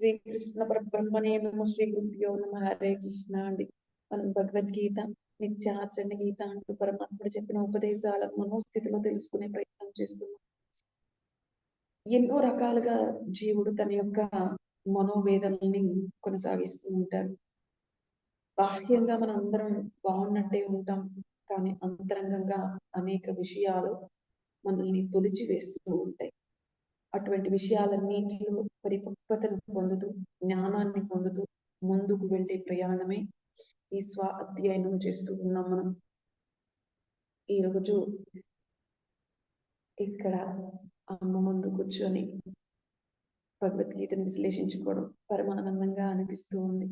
శ్రీకృష్ణ పరబ్రహ్మనే నమ శ్రీ గురుభ్యో నమ. హరే కృష్ణ అండి. మనం భగవద్గీత నిత్యాచరణ గీత అంటూ పరమాత్ముడు చెప్పిన ఉపదేశాలను మనోస్థితిలో తెలుసుకునే ప్రయత్నం చేస్తున్నాం. ఎన్నో రకాలుగా జీవుడు తన యొక్క మనోవేదనల్ని కొనసాగిస్తూ ఉంటారు బాహ్యంగా మనం అందరం బాగున్నట్టే ఉంటాం కానీ అంతరంగంగా అనేక విషయాలు మనల్ని తొలిచి వేస్తూ ఉంటాయి. అటువంటి విషయాలన్నింటిలో పరిపక్వతను పొందుతూ జ్ఞానాన్ని పొందుతూ ముందుకు వెళ్ళే ప్రయాణమే ఈ స్వ అధ్యయనం చేస్తూ ఉన్నాం మనం. ఈరోజు ఇక్కడ అమ్మ ముందు కూర్చొని భగవద్గీతను విశ్లేషించుకోవడం పరమానందంగా అనిపిస్తూ ఉంది.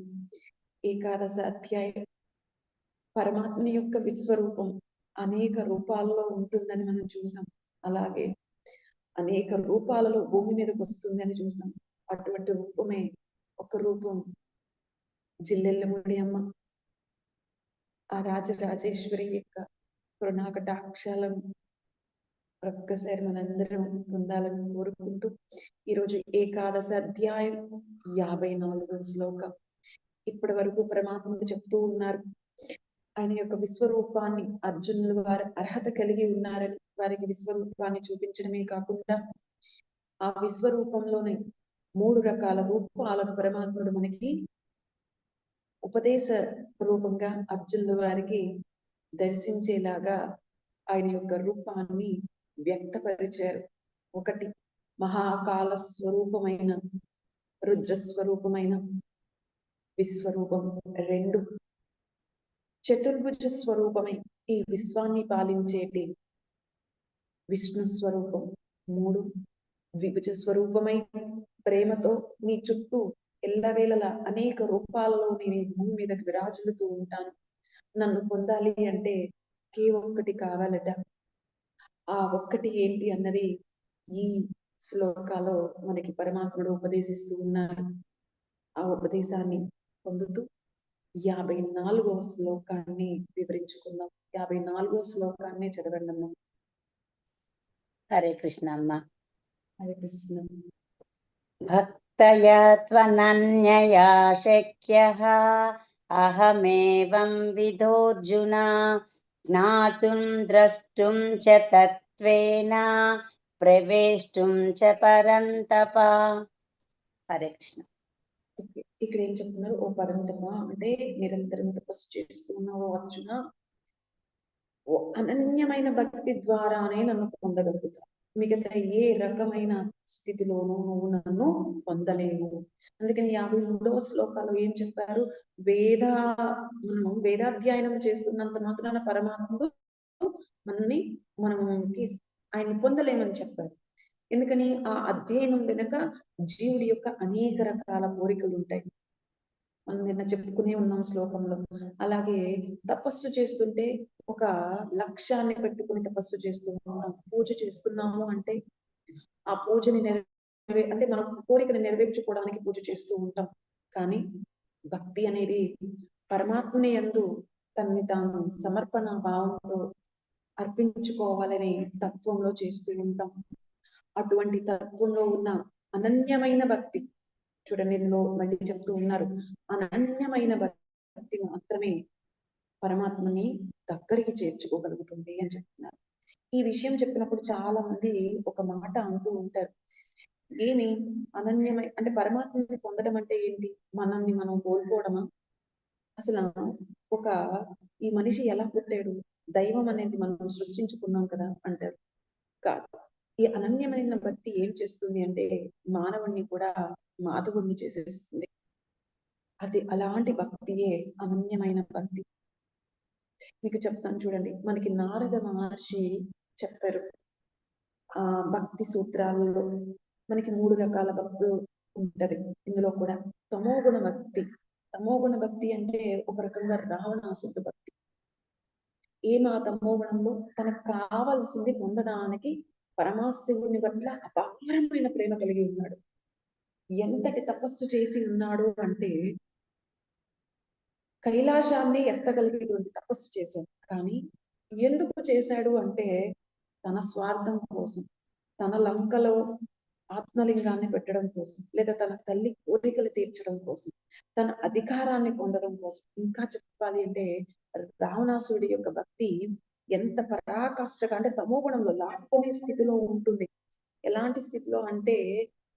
ఏకాదశ అధ్యాయం పరమాత్మ యొక్క విశ్వరూపం అనేక రూపాల్లో ఉంటుందని మనం చూసాం. అలాగే అనేక రూపాలలో భూమి మీదకి వస్తుంది అని చూసాం. అటువంటి రూపమే ఒక రూపం. జిల్లెల్లముడి అమ్మ ఆ రాజరాజేశ్వరి యొక్క కృణాకటాక్షాలను ఒక్కసారి మనందరం పొందాలని కోరుకుంటూ ఈరోజు ఏకాదశ అధ్యాయం యాభై నాలుగో శ్లోకం. ఇప్పటి వరకు పరమాత్మకు చెప్తూ ఉన్నారు. ఆయన యొక్క విశ్వరూపాన్ని అర్జునులు వారు అర్హత కలిగి ఉన్నారని వారికి విశ్వరూపాన్ని చూపించడమే కాకుండా ఆ విశ్వరూపంలోనే మూడు రకాల రూపాలను పరమాత్ముడు మనకి ఉపదేశ రూపంగా అర్జునుల వారికి దర్శించేలాగా ఆయన యొక్క రూపాన్ని వ్యక్తపరిచారు. ఒకటి మహాకాల స్వరూపమైన రుద్ర స్వరూపమైన విశ్వరూపం. రెండు చతుర్భుజ స్వరూపమై ఈ విశ్వాన్ని పాలించేటి. విష్ణు స్వరూపం మూడు ద్విభుజ స్వరూపమై ప్రేమతో నీ చుట్టూ ఎల్లవేళలా అనేక రూపాలలో నేను భూమి మీదకి విరాజులుతూ ఉంటాను. నన్ను పొందాలి అంటే కే ఒక్కటి కావాలట. ఆ ఒక్కటి ఏంటి అన్నది ఈ శ్లోకాలో మనకి పరమాత్ముడు ఉపదేశిస్తూ ఉన్నారు ఆ ఉపదేశాన్ని పొందుతూ యాభై నాలుగవ శ్లోకాన్ని వివరించుకుందాం. యాభై నాలుగవ శ్లోకాన్ని చదవండి అమ్మ హరే కృష్ణ అమ్మ హరే కృష్ణ. భక్తయా త్వనన్యయా శక్యః. అహమేవం విధోర్జున. జ్ఞాతుం ద్రష్టుం చ తత్వేన. ప్రవేష్టుం చ పరంతప. హరే కృష్ణ. ఇక్కడ ఏం చెప్తున్నారు? ఓ పరంతమ అంటే నిరంతరం తపస్సు చేస్తున్న ఉన్నావు అర్జున ఓ అనన్యమైన భక్తి ద్వారానే నన్ను పొందగలుగుతాను మిగతా ఏ రకమైన స్థితిలోనూ నువ్వు నన్ను పొందలేవు. అందుకని యాభై మూడవ శ్లోకాలు ఏం చెప్పారు? వేద మనము వేదాధ్యయనం చేస్తున్నంత మాత్రాన పరమాత్ముడు మనని మనం ఆయన పొందలేమని చెప్పారు ఎందుకని ఆ అధ్యయనం వెనుక జీవుడి యొక్క అనేక రకాల కోరికలు ఉంటాయి. మనం నిన్న చెప్పుకునే ఉన్నాం శ్లోకంలో. అలాగే తపస్సు చేస్తుంటే ఒక లక్ష్యాన్ని పెట్టుకుని తపస్సు చేస్తూ ఉన్నాం. పూజ చేస్తున్నాము అంటే ఆ పూజని నెరవే అంటే మనం కోరికను నెరవేర్చుకోవడానికి పూజ చేస్తూ ఉంటాం. కానీ భక్తి అనేది పరమాత్మని యందు తనని తాను సమర్పణ భావంతో అర్పించుకోవాలనే తత్వంలో చేస్తూ ఉంటాం. అటువంటి తత్వంలో ఉన్న అనన్యమైన భక్తి. చూడండి ఇందులో మళ్ళీ చెప్తూ ఉన్నారు. అనన్యమైన భక్తి మాత్రమే పరమాత్మని దగ్గరికి చేర్చుకోగలుగుతుంది అని చెప్తున్నారు. ఈ విషయం చెప్పినప్పుడు చాలా మంది ఒక మాట అంటూ ఉంటారు. ఏమి? అనన్యమై అంటే పరమాత్మని పొందడం అంటే ఏంటి? మనల్ని మనం కోల్పోవడమా? అసలు ఒక ఈ మనిషి ఎలా పుట్టాడు? దైవం అనేది మనం సృష్టించుకున్నాం కదా అంటారు. కాదు. ఈ అనన్యమైన భక్తి ఏం చేస్తుంది అంటే మానవుణ్ణి కూడా మాధవుణ్ణి చేసేస్తుంది. అది అలాంటి భక్తియే అనన్యమైన భక్తి. మీకు చెప్తాను చూడండి. మనకి నారద మహర్షి చెప్పారు. ఆ భక్తి సూత్రాలలో మనకి మూడు రకాల భక్తులు ఉంటది. ఇందులో కూడా తమోగుణ భక్తి. తమోగుణ భక్తి అంటే ఒక రకంగా రావణాసుడు భక్తి. ఏమా తమోగుణంలో? తనకు కావాల్సింది పొందడానికి పరమాశివుని పట్ల అపారమైన ప్రేమ కలిగి ఉన్నాడు. ఎంతటి తపస్సు చేసి ఉన్నాడు అంటే కైలాసాన్ని ఎత్తగలిగేటువంటి తపస్సు చేశాడు. కానీ ఎందుకు చేశాడు అంటే తన స్వార్థం కోసం తన లంకలో ఆత్మలింగాన్ని పెట్టడం కోసం లేదా తన తల్లి కోరికలు తీర్చడం కోసం తన అధికారాన్ని పొందడం కోసం. ఇంకా చెప్పాలి అంటే రావణాసురుడి యొక్క భక్తి ఎంత పరాకాష్ఠగా అంటే తమోగుణంలో లాక్కునే స్థితిలో ఉంటుంది. ఎలాంటి స్థితిలో అంటే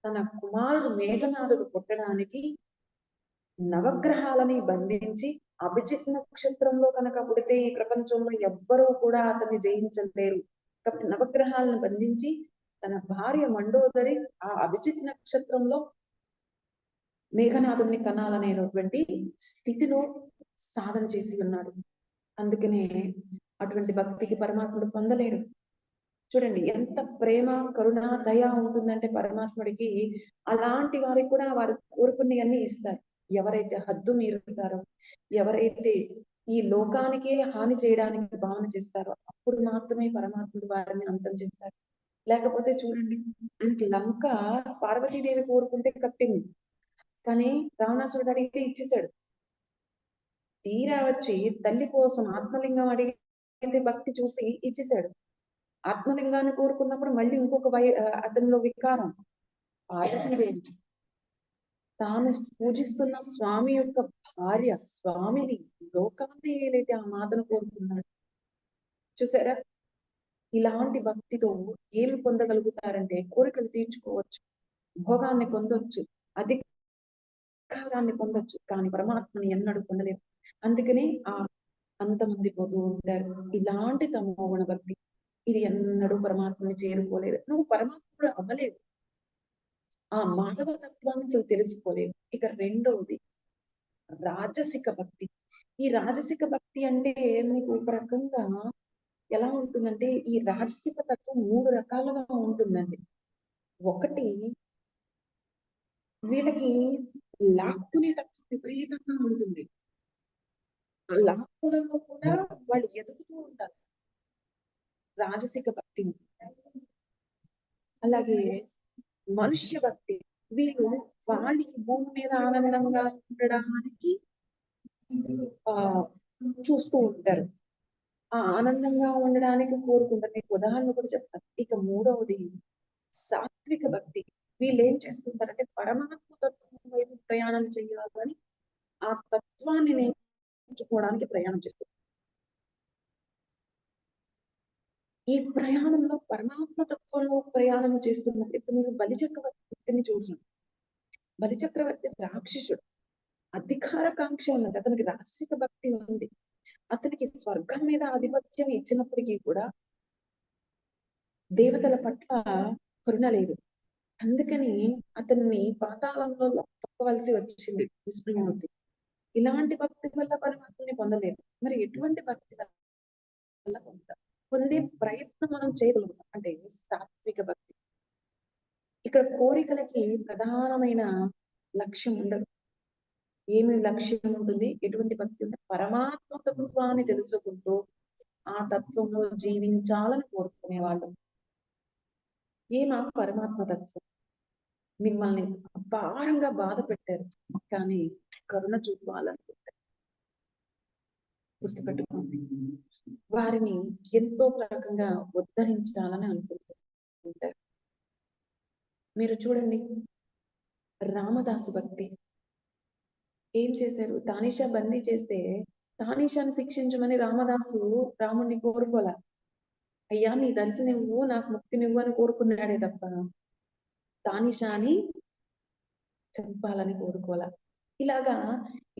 తన కుమారుడు మేఘనాథుడు పుట్టడానికి నవగ్రహాలని బంధించి అభిజిత్ నక్షత్రంలో కనుక పుడితే ఈ ప్రపంచంలో ఎవ్వరూ కూడా అతన్ని జయించలేరు. కాబట్టి నవగ్రహాలను బంధించి తన భార్య మండోదరి ఆ అభిజిత్ నక్షత్రంలో మేఘనాథుని కనాలనేటువంటి స్థితిలో సాధన చేసి ఉన్నాడు. అందుకనే అటువంటి భక్తికి పరమాత్ముడు పొందలేడు. చూడండి ఎంత ప్రేమ కరుణ దయ ఉంటుందంటే పరమాత్ముడికి అలాంటి వారికి కూడా వారు అన్ని ఇస్తారు. ఎవరైతే హద్దు మీరుతారో ఎవరైతే ఈ లోకానికే హాని చేయడానికి భావన చేస్తారో అప్పుడు మాత్రమే పరమాత్ముడు వారిని అంతం చేస్తారు. లేకపోతే చూడండి లంక పార్వతీదేవి కోరుకుంటే కట్టింది. కానీ రావణాసురుడు అడిగితే ఇచ్చేసాడు తీరా వచ్చి తల్లి కోసం ఆత్మలింగం అడిగితే భక్తి చూసి ఇచ్చేసాడు ఆత్మలింగాన్ని కోరుకున్నప్పుడు మళ్ళీ ఇంకొక వై అతనిలో వికారం పార్వతీదేవి తాను పూజిస్తున్న స్వామి యొక్క భార్య స్వామిని లోకాన్ని ఏలైతే ఆ మాతను కోరుకున్నాడు. చూసారా? ఇలాంటి భక్తితో ఏమి పొందగలుగుతారంటే కోరికలు తీర్చుకోవచ్చు భోగాన్ని పొందొచ్చు అధికారాన్ని పొందొచ్చు కానీ పరమాత్మని ఎన్నడూ పొందలేరు అందుకని ఆ అంతమంది పోతూ ఉంటారు. ఇలాంటి తమోగుణ భక్తి ఇది ఎన్నడూ పరమాత్మని చేరుకోలేదు. నువ్వు పరమాత్ముడు అవ్వలేవు. ఆ మాధవ తత్వాన్ని అసలు తెలుసుకోలేవు. ఇక రెండవది రాజసిక భక్తి. ఈ రాజసిక భక్తి అంటే మీకు ఒక రకంగా ఎలా ఉంటుందంటే ఈ రాజసిక తత్వం మూడు రకాలుగా ఉంటుందండి. ఒకటి వీళ్ళకి లాక్కునే తత్వం విపరీతంగా ఉంటుంది. లాక్కోవడంలో కూడా వాళ్ళు ఎదుగుతూ ఉంటారు. రాజసిక భక్తి. అలాగే మనుష్య భక్తి. వీళ్ళు వాళ్ళకి భూమి మీద ఆనందంగా ఉండడానికి ఆ చూస్తూ ఉంటారు. ఆ ఆనందంగా ఉండడానికి కోరుకుంటారు. మీకు ఉదాహరణ కూడా చెప్తాను. ఇక మూడవది సాత్విక భక్తి. వీళ్ళు ఏం చేస్తుంటారంటే పరమాత్మ తత్వం వైపు ప్రయాణం చేయాలని ఆ తత్వాన్ని ఉంచుకోవడానికి ప్రయాణం చేస్తుంది ఈ ప్రయాణంలో పరమాత్మ తత్వంలో ప్రయాణం చేస్తున్నప్పుడు ఇప్పుడు మీరు బలిచక్రవర్తిని చూసాను బలిచక్రవర్తి రాక్షసుడు. అధికారకాంక్ష ఉన్నది. అతనికి రాజసిక భక్తి ఉంది. అతనికి స్వర్గం మీద ఆధిపత్యం ఇచ్చినప్పటికీ కూడా దేవతల పట్ల కరుణ లేదు. అందుకని అతన్ని పాతాళంలో తప్పవలసి వచ్చింది విష్ణుమూర్తి ఇలాంటి భక్తి వల్ల పరమాత్మని పొందలేదు మరి ఎటువంటి భక్తి వల్ల పొందుతాం పొందే ప్రయత్నం మనం చేయగలుగుతాం. అంటే సాత్విక భక్తి. ఇక్కడ కోరికలకి ప్రధానమైన లక్ష్యం ఉండదు. ఏమి లక్ష్యం ఉంటుంది? ఎటువంటి భక్తి ఉంటుంది పరమాత్మ తత్వాన్ని తెలుసుకుంటూ ఆ తత్వంలో జీవించాలని కోరుకునేవాళ్ళు ఏమా పరమాత్మ తత్వం? మిమ్మల్ని అపారంగా బాధ పెట్టారు. కానీ కరుణ చూపాలనుకుంటారు గుర్తుపెట్టుకోండి. వారిని ఎంతో రకంగా ఉద్ధరించాలని అనుకుంటూ మీరు చూడండి. రామదాసు భక్తి. ఏం చేశారు? తానిషా బందీ చేస్తే తానిషాను శిక్షించమని రామదాసు రాముణ్ణి కోరుకోలే. అయ్యా నీ దర్శనివ్వు నాకు ముక్తి నువ్వు అని కోరుకున్నాడే తప్ప తానిషాని చంపాలని కోరుకోలే. ఇలాగా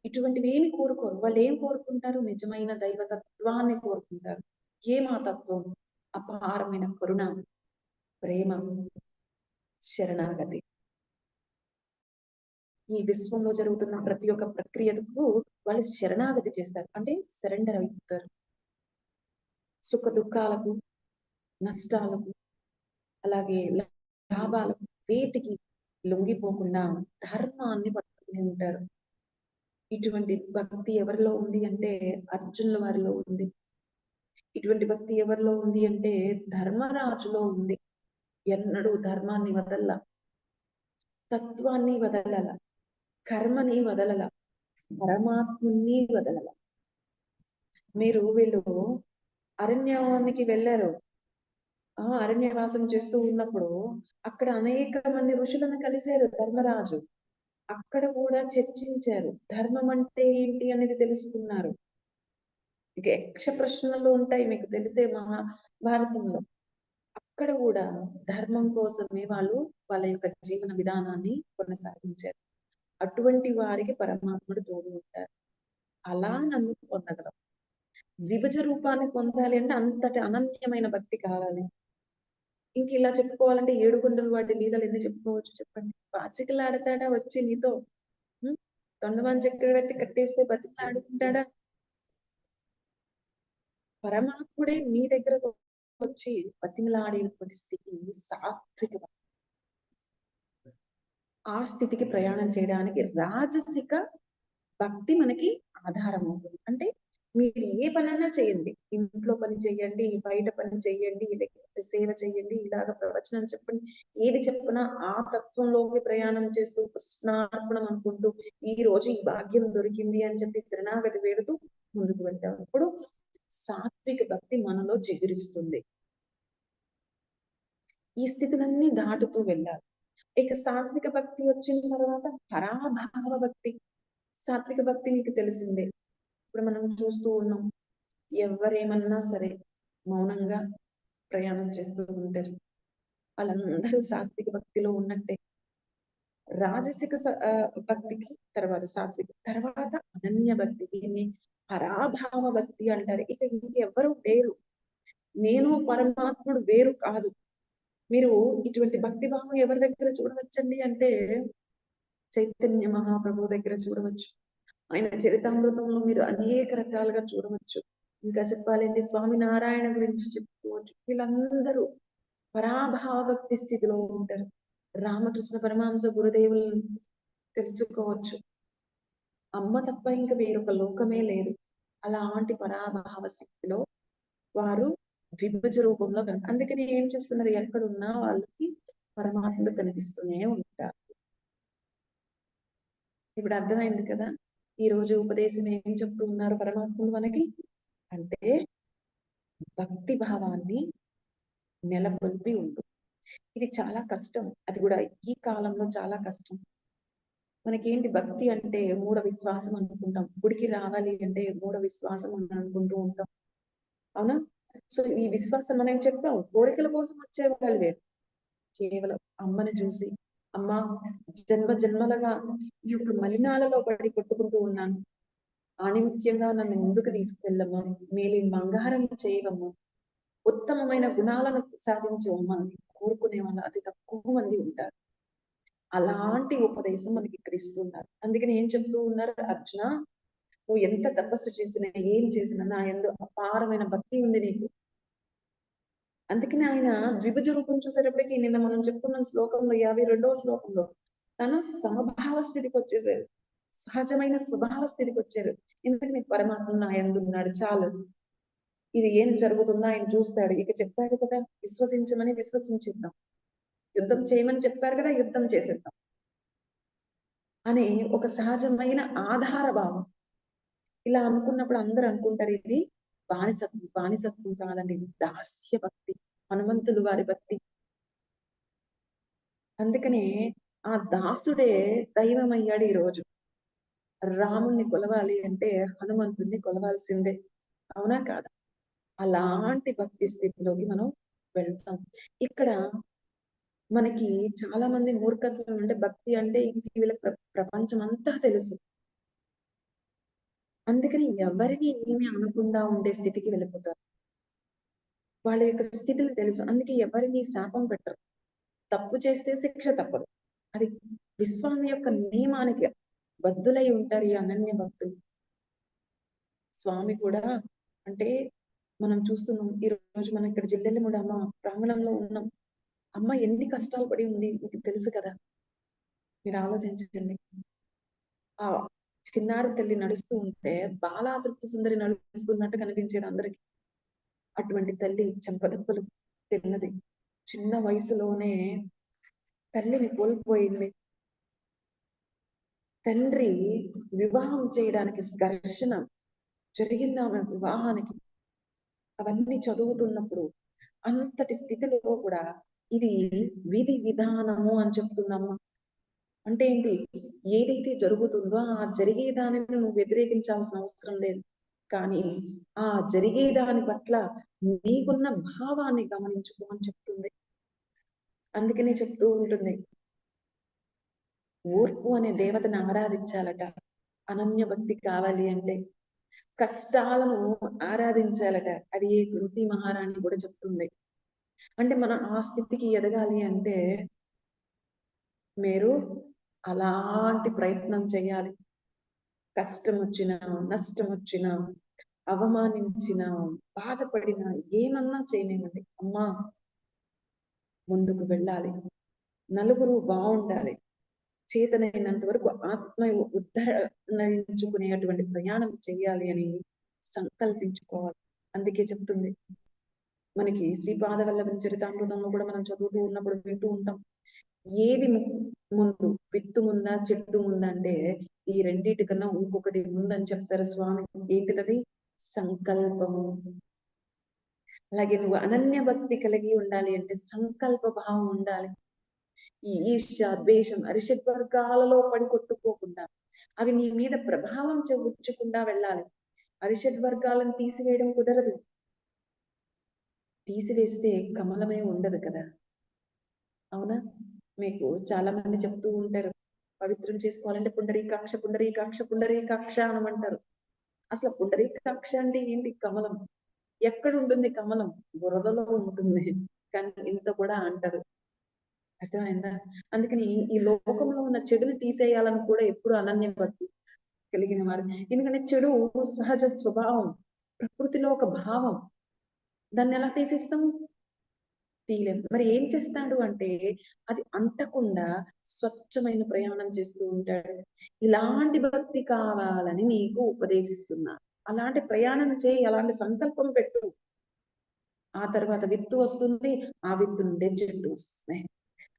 ఇటువంటివి ఏమి కోరుకోరు. వాళ్ళు ఏం కోరుకుంటారు? నిజమైన దైవతత్వాన్ని కోరుకుంటారు. ఏమా తత్వం అపారమైన కరుణ ప్రేమ శరణాగతి. ఈ విశ్వంలో జరుగుతున్న ప్రతి ఒక్క ప్రక్రియకు వాళ్ళు శరణాగతి చేస్తారు. అంటే సరెండర్ అవుతారు సుఖ దుఃఖాలకు నష్టాలకు అలాగే లాభాలకు వేటికి లొంగిపోకుండా ధర్మాన్ని ఉంటారు ఇటువంటి భక్తి ఎవరిలో ఉంది అంటే అర్జునుల వారిలో ఉంది. ఇటువంటి భక్తి ఎవరిలో ఉంది అంటే ధర్మరాజులో ఉంది. ఎన్నడూ ధర్మాన్ని వదల తత్వాన్ని వదలల. కర్మని వదలల. పరమాత్ముని వదలల. మీరు వీళ్ళు అరణ్యానికి వెళ్ళారు. ఆ అరణ్యవాసం చేస్తూ ఉన్నప్పుడు అక్కడ అనేక మంది ఋషులను కలిశారు ధర్మరాజు. అక్కడ కూడా చర్చించారు. ధర్మం అంటే ఏంటి అనేది తెలుసుకున్నారు. ఇక యక్ష ప్రశ్నలు ఉంటాయి మీకు తెలిసే మహాభారతంలో అక్కడ కూడా ధర్మం కోసమే వాళ్ళు వాళ్ళ యొక్క జీవన విధానాన్ని కొనసాగించారు. అటువంటి వారికి పరమాత్ముడు తోడు ఉంటారు. అలా నన్ను పొందగలం. ద్విభజ రూపాన్ని పొందాలి అంటే అంతటి అనన్యమైన భక్తి కావాలి. ఇంక ఇలా చెప్పుకోవాలంటే ఏడు వాటి లీలలు ఎందుకు చెప్పుకోవచ్చు చెప్పండి? పాచికలు ఆడతాడా వచ్చి నీతో? తొండవాన్ చక్కెర పెట్టి కట్టేస్తే బతికి ఆడుకుంటాడా? పరమాత్ముడే నీ దగ్గర వచ్చి బతిమలాడేటువంటి స్థితి సాత్విక. ఆ స్థితికి ప్రయాణం చేయడానికి రాజసిక భక్తి మనకి ఆధారం అవుతుంది అంటే మీరు ఏ పనైనా చేయండి. ఇంట్లో పని చేయండి బయట పని చేయండి లేకపోతే సేవ చేయండి ఇలాగ ప్రవచనం చెప్పండి. ఏది చెప్పినా ఆ తత్వంలోకి ప్రయాణం చేస్తూ కృష్ణార్పణం అనుకుంటూ ఈ రోజు ఈ భాగ్యం దొరికింది అని చెప్పి శరణాగతి వేడుతూ ముందుకు వెళ్తాం. అప్పుడు సాత్విక భక్తి మనలో జిగురిస్తుంది ఈ స్థితులన్నీ దాటుతూ వెళ్ళాలి. ఇక సాత్విక భక్తి వచ్చిన తర్వాత పరాభావ భక్తి. సాత్విక భక్తి మీకు తెలిసిందే. ఇప్పుడు మనం చూస్తూ ఉన్నాం ఎవరేమన్నా సరే మౌనంగా ప్రయాణం చేస్తూ ఉంటారు. వాళ్ళందరూ సాత్విక భక్తిలో ఉన్నట్టే. రాజసిక భక్తికి తర్వాత సాత్విక తర్వాత అనన్య భక్తి దీన్ని పరాభావ భక్తి అంటారు. ఇక ఇంకెవ్వరూ లేరు. నేను పరమాత్ముడు వేరు కాదు. మీరు ఇటువంటి భక్తి భావం ఎవరి దగ్గర చూడవచ్చండి అంటే చైతన్య మహాప్రభు దగ్గర చూడవచ్చు. ఆయన చరితామృతంలో మీరు అనేక రకాలుగా చూడవచ్చు. ఇంకా చెప్పాలంటే స్వామి నారాయణ గురించి చెప్పుకోవచ్చు. వీళ్ళందరూ పరాభావ భక్తి స్థితిలో ఉంటారు. రామకృష్ణ పరమహంస గురుదేవులను తెలుసుకోవచ్చు. అమ్మ తప్ప ఇంకా వేరొక లోకమే లేదు. అలాంటి పరాభావ స్థితిలో వారు ద్విభుజ రూపంలో కనుక అందుకని ఏం చేస్తున్నారు? ఎక్కడున్నా వాళ్ళకి పరమాత్ముడు కనిపిస్తూనే ఉంటారు. ఇప్పుడు అర్థమైంది కదా? ఈ రోజు ఉపదేశం ఏం చెప్తూ ఉన్నారు పరమాత్ములు మనకి? అంటే భక్తి భావాన్ని నెలకొల్పి ఉండు. ఇది చాలా కష్టం. అది కూడా ఈ కాలంలో చాలా కష్టం. మనకేంటి భక్తి అంటే మూఢ విశ్వాసం అనుకుంటాం. గుడికి రావాలి అంటే మూఢ విశ్వాసం అని అనుకుంటూ ఉంటాం. అవునా? సో ఈ విశ్వాసం మనం చెప్పాం. కోరికల కోసం వచ్చే వాళ్ళు వేరు. కేవలం అమ్మని చూసి అమ్మ జన్మ జన్మలుగా ఈ యొక్క మలినాలలో పడి కొట్టుకుంటూ ఉన్నాను. ఆనిమిత్యంగా నన్ను ముందుకు తీసుకెళ్ళమ్మా. మేలి బంగారం చేయవమ్మా. ఉత్తమమైన గుణాలను సాధించవమ్మా కోరుకునే వాళ్ళు అతి తక్కువ మంది ఉంటారు. అలాంటి ఉపదేశం మనకి ఇక్కడ ఇస్తున్నారు. అందుకని ఏం చెప్తూ ఉన్నారు అర్జున నువ్వు ఎంత తపస్సు చేసినా ఏం చేసినా నా ఎందు అపారమైన భక్తి ఉంది నీకు. అందుకనే ఆయన ద్విభజ రూపం చూసేటప్పటికి నిన్న మనం చెప్పుకున్న శ్లోకంలో యాభై రెండవ శ్లోకంలో తను సమభావ స్థితికి వచ్చేసారు సహజమైన స్వభావ స్థితికి వచ్చారు ఎందుకంటే నీకు పరమాత్మ నా ఉన్నాడు? చాలు. ఇది ఏం జరుగుతుందో ఆయన చూస్తాడు. ఇక చెప్పాడు కదా విశ్వసించమని విశ్వసించిద్దాం. యుద్ధం చేయమని చెప్తారు కదా యుద్ధం చేసేద్దాం. అని ఒక సహజమైన ఆధార భావం ఇలా అనుకున్నప్పుడు అందరూ అనుకుంటారు ఇది బానిసత్వం బానిసత్వం కాదండి. దాస్య భక్తి హనుమంతుడు వారి భక్తి. అందుకనే ఆ దాసుడే దైవం అయ్యాడు ఈ రోజు రాముణ్ణి కొలవాలి అంటే హనుమంతుణ్ణి కొలవాల్సిందే. అవునా కాదా? అలాంటి భక్తి స్థితిలోకి మనం వెళ్తాం. ఇక్కడ మనకి చాలా మంది మూర్ఖత్వం అంటే భక్తి అంటే వీళ్ళకి ప్ర- ప్రపంచం అంతా తెలుసు. అందుకని ఎవరిని ఏమి అనకుండా ఉండే స్థితికి వెళ్ళిపోతారు. వాళ్ళ యొక్క స్థితులు తెలుసు. అందుకే ఎవరిని శాపం పెట్టరు. తప్పు చేస్తే శిక్ష తప్పదు. అది విశ్వామి యొక్క నియమానికి బద్దులై ఉంటారు ఈ అనన్య భక్తులు. స్వామి కూడా అంటే మనం చూస్తున్నాం ఈ రోజు మనం ఇక్కడ జిల్లెల్లముడు అమ్మ ప్రాంగణంలో ఉన్నాం. అమ్మ ఎన్ని కష్టాలు పడి ఉంది మీకు తెలుసు కదా. మీరు ఆలోచించండి. ఆ చిన్నారి తల్లి నడుస్తూ ఉంటే బాలా తృప్తి సుందరి నడుస్తున్నట్టు కనిపించేది అందరికి. అటువంటి తల్లి చెంపదెబ్బలు తిన్నది. చిన్న వయసులోనే తల్లిని కోల్పోయింది. తండ్రి వివాహం చేయడానికి ఘర్షణ జరిగింది ఆమె వివాహానికి. అవన్నీ చదువుతున్నప్పుడు అంతటి స్థితిలో కూడా ఇది విధి విధానము అని చెప్తుందమ్మా. అంటే ఏంటి? ఏదైతే జరుగుతుందో ఆ జరిగే దానిని నువ్వు వ్యతిరేకించాల్సిన అవసరం లేదు. కానీ ఆ జరిగే దాని పట్ల నీకున్న భావాన్ని గమనించుకో అని చెప్తుంది. అందుకనే చెప్తూ ఉంటుంది. ఓర్పు అనే దేవతను ఆరాధించాలట. అనన్య భక్తి కావాలి అంటే కష్టాలను ఆరాధించాలట. అది కృతి మహారాణి కూడా చెప్తుంది. అంటే మనం ఆ స్థితికి ఎదగాలి అంటే మీరు అలాంటి ప్రయత్నం చేయాలి. కష్టం వచ్చినా నష్టం వచ్చినా అవమానించిన బాధపడిన ఏమన్నా చేయనివ్వండి అమ్మా ముందుకు వెళ్ళాలి. నలుగురు బాగుండాలి చేతనైనంత వరకు ఆత్మ ఉద్ధరించుకునేటువంటి ప్రయాణం చేయాలి అని సంకల్పించుకోవాలి. అందుకే చెప్తుంది. మనకి శ్రీపాద వల్లభ చరితామృతంలో కూడా మనం చదువుతూ ఉన్నప్పుడు వింటూ ఉంటాం. ఏది ముందు విత్తు ముందా చెట్టు ముందా అంటే ఈ రెండింటి కన్నా ఇంకొకటి ముందని చెప్తారు స్వామి. ఏంటిది సంకల్పము. అలాగే నువ్వు అనన్య భక్తి కలిగి ఉండాలి అంటే సంకల్ప భావం ఉండాలి. ఈ ఈర్ష ద్వేషం అరిషడ్ వర్గాలలో పడి కొట్టుకోకుండా అవి నీ మీద ప్రభావం చూపించకుండా వెళ్ళాలి. అరిషడ్ వర్గాలను తీసివేయడం కుదరదు. తీసివేస్తే కమలమే ఉండదు కదా. అవునా? మీకు చాలా మంది చెప్తూ ఉంటారు. పవిత్రం చేసుకోవాలంటే పుండరీకాక్ష పుండరీకాక్ష పుండరీకాక్ష అనమంటారు. అసలు పుండరీకాక్ష అంటే ఏంటి? కమలం. ఎక్కడ ఉంటుంది కమలం? బురదలో ఉంటుంది. కానీ ఇంత కూడా అంటారు. అర్థమైందా? అందుకని ఈ లోకంలో ఉన్న చెడుని తీసేయాలని కూడా ఎప్పుడు అనన్య భక్తి కలిగిన వారు. ఎందుకంటే చెడు సహజ స్వభావం ప్రకృతిలో ఒక భావం. దాన్ని ఎలా తీసిస్తాం? తీయలేము మరి ఏం చేస్తాడు అంటే అది అంటకుండా స్వచ్ఛమైన ప్రయాణం చేస్తూ ఉంటాడు. ఇలాంటి భక్తి కావాలని నీకు ఉపదేశిస్తున్నా. అలాంటి ప్రయాణం చేయి అలాంటి సంకల్పం పెట్టు. ఆ తర్వాత విత్తు వస్తుంది ఆ విత్తు నుండే చెట్టు వస్తుంది.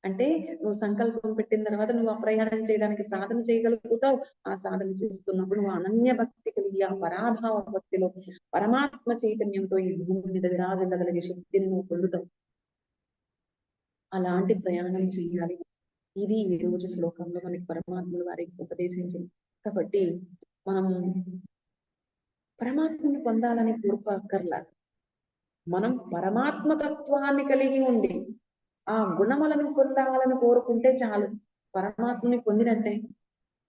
అంటే నువ్వు సంకల్పం పెట్టిన తర్వాత నువ్వు ఆ ప్రయాణం చేయడానికి సాధన చేయగలుగుతావు. ఆ సాధన చేస్తున్నప్పుడు నువ్వు అనన్య భక్తి కలిగి ఆ పరాభావ భక్తిలో పరమాత్మ చైతన్యంతో ఈ భూమి మీద విరాజగలిగే శక్తిని నువ్వు పొందుతావు. అలాంటి ప్రయాణం చేయాలి. ఇది ఈ రోజు శ్లోకంలో మనకి పరమాత్మలు వారికి ఉపదేశించింది. కాబట్టి మనం పరమాత్మను పొందాలని కోరుకోక్కర్లా. మనం పరమాత్మతత్వాన్ని కలిగి ఉండి ఆ గుణములను పొందాలని కోరుకుంటే చాలు. పరమాత్మని పొందినట్టే.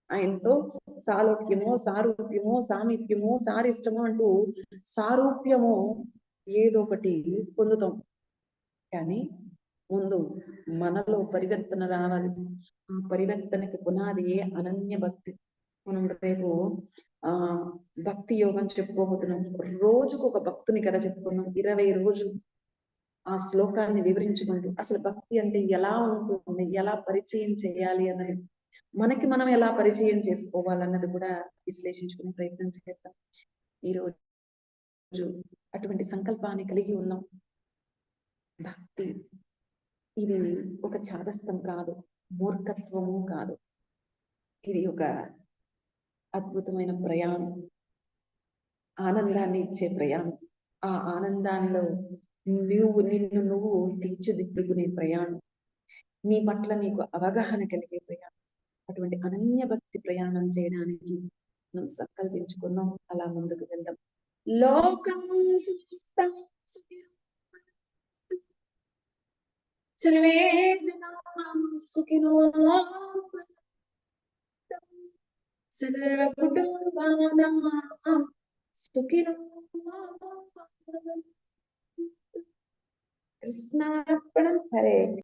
ఆయనతో సాలోక్యమో సారూప్యమో సామీప్యమో సారిష్టమో అంటూ సారూప్యమో ఏదో ఒకటి పొందుతాం. కానీ ముందు మనలో పరివర్తన రావాలి. ఆ పరివర్తనకి పునాది అనన్య భక్తి? మనం రేపు ఆ భక్తి యోగం చెప్పుకోబోతున్నాం. రోజుకు ఒక భక్తుని కథ చెప్పుకున్నాం ఇరవై రోజులు ఆ శ్లోకాన్ని వివరించుకుంటూ అసలు భక్తి అంటే ఎలా ఉంటుంది? ఎలా పరిచయం చేయాలి అన్నది? మనకి మనం ఎలా పరిచయం చేసుకోవాలన్నది కూడా విశ్లేషించుకునే ప్రయత్నం చేద్దాం. ఈ రోజు అటువంటి సంకల్పాన్ని కలిగి ఉన్నాం భక్తి ఇది ఒక చాదస్తం కాదు మూర్ఖత్వము కాదు. ఇది ఒక అద్భుతమైన ప్రయాణం. ఆనందాన్ని ఇచ్చే ప్రయాణం. ఆ ఆనందాల్లో నువ్వు నిన్ను నువ్వు తీర్చిదిద్దుకునే ప్రయాణం. నీ పట్ల నీకు అవగాహన కలిగే ప్రయాణం. అటువంటి అనన్య భక్తి ప్రయాణం చేయడానికి మనం సంకల్పించుకుందాం అలా ముందుకు వెళ్దాం. లోకం సర్వే జనా సుఖినో సర్వకుటుంబానాం సుఖినో కృష్ణార్పణం. హరే